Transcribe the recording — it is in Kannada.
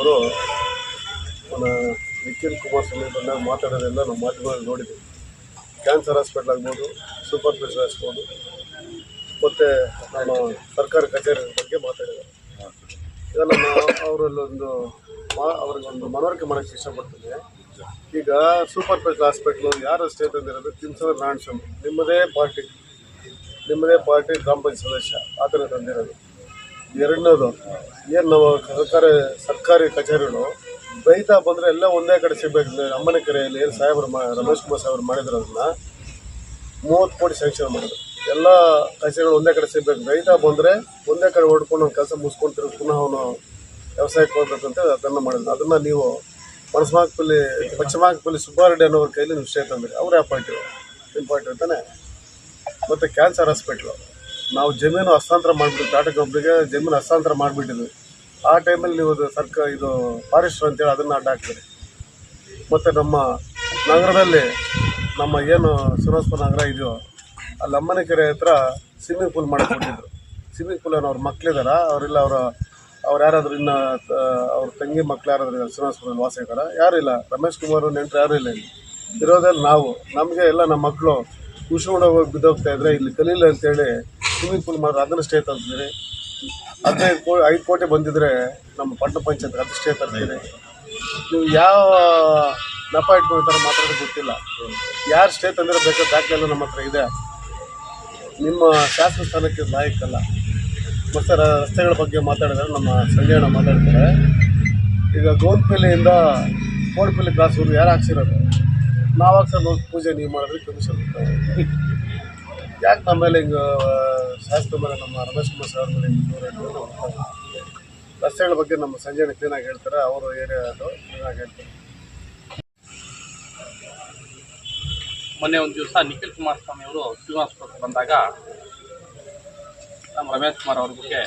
ಅವರು ನಮ್ಮ ನಿಖಿಲ್ ಕುಮಾರಸ್ವಾಮಿ ಬಂದಾಗ ಮಾತಾಡೋದೆಲ್ಲ ನಮ್ಮ ಮಾಧ್ಯಮದಲ್ಲಿ ನೋಡಿದ್ದೀವಿ ಕ್ಯಾನ್ಸರ್ ಹಾಸ್ಪಿಟ್ಲ್ ಆಗ್ಬೋದು ಸೂಪರ್ ಸ್ಪೆಷಲ್ ಆಗ್ಬೋದು, ಮತ್ತು ನಮ್ಮ ಸರ್ಕಾರಿ ಕಚೇರಿ ಬಗ್ಗೆ ಮಾತಾಡಿದ್ದಾರೆ. ನಮ್ಮ ಅವರಲ್ಲೊಂದು ಮಾ, ಅವ್ರಿಗೊಂದು ಮನವರಿಕೆ ಮಾಡೋಕ್ಕೆ ಇಷ್ಟಪಡ್ತೀನಿ. ಈಗ ಸೂಪರ್ ಸ್ಪೆಷಲ್ ಹಾಸ್ಪಿಟ್ಲು ಯಾರು ಸ್ಟೇ ತಂದಿರೋದು? ತಿನ್ಸೋದು ನಾರಾಯಣ ಸ್ವಾಮಿ ನಿಮ್ಮದೇ ಪಾರ್ಟಿ ನಿಮ್ಮದೇ ಪಾರ್ಟಿ ಗ್ರಾಮ ಪಂಚಾಯತ್ ಸದಸ್ಯ. ಆತನೇ ತಂದಿರೋದು. ಎರಡನೇದು, ಏನು ನಾವು ಸರ್ಕಾರಿ ಸರ್ಕಾರಿ ಕಚೇರಿಗಳು ರೈತ ಬಂದರೆ ಎಲ್ಲ ಒಂದೇ ಕಡೆ ಸಿಗಬೇಕು. ಅಮ್ಮನ ಕೆರೆಯಲ್ಲಿ ಏನು ಸಾಹೇಬರು ಮಾ, ರಮೇಶ್ ಕುಮಾರ್ ಸಾಹೇಬರು ಮಾಡಿದ್ರು ಅದನ್ನ, ಮೂವತ್ತು ಕೋಟಿ ಸ್ಯಾಂಕ್ಷನ್ ಮಾಡಿದ್ರು. ಎಲ್ಲ ಕಚೇರಿಗಳು ಒಂದೇ ಕಡೆ ಸಿಗಬೇಕು. ರೈತ ಬಂದರೆ ಒಂದೇ ಕಡೆ ಹೊಡ್ಕೊಂಡು ಒಂದು ಕೆಲಸ ಮುಗಿಸ್ಕೊಂಡು ಪುನಃ ಅವನು ವ್ಯವಸಾಯಕ್ಕೆ ಹೋಗ್ಬೇಕಂತ ಅದನ್ನು ಮಾಡಿದ್ರು. ಅದನ್ನು ನೀವು ಪಣಸಮಾಕಪಲ್ಲಿ ಪಶ್ಚಿಮಾಕಪಲ್ಲಿ ಸುಬ್ಬಾರೆಡ್ಡಿ ಅನ್ನೋರ ಕೈಲಿ ನಿಶ್ಚಯ ತಂದಿರಿ. ಅವ್ರು ಯಾವ ಪಾರ್ಟಿ ನಿಮ್ಮ ಪಾರ್ಟಿ ತಾನೆ ಮತ್ತು ಕ್ಯಾನ್ಸರ್ ಹಾಸ್ಪಿಟ್ಲು ನಾವು ಜಮೀನು ಹಸ್ತಾಂತರ ಮಾಡಿಬಿಟ್ಟು ಟಾಟಾ ಕಂಪ್ನಿಗೆ ಜಮೀನು ಹಸ್ತಾಂತರ ಮಾಡಿಬಿಟ್ಟಿದ್ವಿ. ಆ ಟೈಮಲ್ಲಿ ನೀವು ಅದು ಸರ್ಕಾರ ಇದು ಫಾರೆಸ್ಟರ್ ಅಂತೇಳಿ ಅದನ್ನು ಅಡ್ಡ ಹಾಕ್ತೀರಿ ಮತ್ತು ನಮ್ಮ ನಗರದಲ್ಲಿ ನಮ್ಮ ಏನು ಶ್ರೀನಿವಾಸಪುರ ನಗರ ಇದೆಯೋ, ಅಲ್ಲಿ ಅಮ್ಮನ ಕೆರೆ ಹತ್ರ ಸ್ವಿಮ್ಮಿಂಗ್ ಪೂಲ್ ಮಾಡಿಕೊಟ್ಟಿದ್ರು. ಕೊಟ್ಟಿದ್ರು ಸ್ವಿಮ್ಮಿಂಗ್ ಪೂಲ್ ಅವ್ರ ಮಕ್ಕಳಿದಾರ ಅವರಿಲ್ಲ ಅವರ, ಅವ್ರು ಯಾರಾದರೂ ಇನ್ನು ಅವ್ರ ತಂಗಿ ಮಕ್ಳು ಯಾರಾದರೂ ಇದ್ದಾರೆ ಶ್ರೀನಿವಾಸಪುರದಲ್ಲಿ ವಾಸ ಇದ್ದಾರೆ ಯಾರೂ ಇಲ್ಲ. ರಮೇಶ್ ಕುಮಾರ್ ನೆಂಟರು ಯಾರೂ ಇಲ್ಲ ಇಲ್ಲಿ. ಇರೋದ್ರಲ್ಲಿ ನಾವು, ನಮಗೆ ಎಲ್ಲ ನಮ್ಮ ಮಕ್ಕಳು ಖುಷಿ ಹೋಗಿ ಬಿದ್ದೋಗ್ತಾ ಇದ್ರೆ ಇಲ್ಲಿ ಕಲೀಲಿ ಅಂತೇಳಿ ಸ್ವಿಮ್ಮಿಂಗ್ ಪೂಲ್ ಮಾಡಿದ್ರೆ ಅದನ್ನು ಸ್ಟೇ ತಂದಿದ್ದೀರಿ ಹದಿನೈದು ಕೋ, ಐದು ಕೋಟಿ ಬಂದಿದ್ರೆ ನಮ್ಮ ಪಟ್ಟ ಪಂಚಾಯತ್ ಅದು ಸ್ಟೇ ತಂದಿದ್ದೀರಿ ನೀವು ಯಾವ ನಪ ಇಟ್ಕೊಳ್ತಾರೆ ಮಾತಾಡೋದು ಗೊತ್ತಿಲ್ಲ. ಯಾರು ಸ್ಟೇ ತಂದಿರೋ ಬೇಕಾದ ದಾಖಲೆ ಎಲ್ಲ ನಮ್ಮ ಹತ್ರ ಇದೆ. ನಿಮ್ಮ ಶಾಸನ ಸ್ಥಾನಕ್ಕೆ ಲಾಯಕ್ಕಲ್ಲ ಮತ್ತು ರಸ್ತೆಗಳ ಬಗ್ಗೆ ಮಾತಾಡಿದ್ರೆ ನಮ್ಮ ಸಂಜಯ್ ಅಣ್ಣ ಮಾತಾಡ್ತಾರೆ. ಈಗ ಗೋನ್ಪಲ್ಲಿಯಿಂದ ಕೋಡ್ಪಲ್ಲಿ ಕ್ರಾಸ್ವರೆಗೂ ಯಾರು ಹಾಕ್ಸಿರೋದು? ನಾವು ಹಾಕ್ಸೋದು ಪೂಜೆ ನೀವು ಮಾಡಿದ್ರೆ ಕಮಿಷನ್ ಯಾಕೆ ನಮ್ಮ ಮೇಲೆ ಹಿಂಗೆ ಶಾಸಕರ ಮೇಲೆ ನಮ್ಮ ರಮೇಶ್ ಕುಮಾರ್ ಸರ್ ಮೇಲೆ ದೂರ ರಸ್ತೆಗಳ ಬಗ್ಗೆ ನಮ್ಮ ಸಂಜೆನ ಕ್ಲೀನಾಗಿ ಹೇಳ್ತಾರೆ. ಅವರು ಏರಿಯಾ ಕ್ಲೀನಾಗಿ ಹೇಳ್ತಾರೆ. ಮೊನ್ನೆ ಒಂದು ದಿವಸ ನಿಖಿಲ್ ಕುಮಾರಸ್ವಾಮಿ ಅವರು ಶ್ರೀನಿವಾಸಪುರಕ್ಕೆ ಬಂದಾಗ ನಮ್ಮ ರಮೇಶ್ ಕುಮಾರ್ ಅವ್ರ ಬಗ್ಗೆ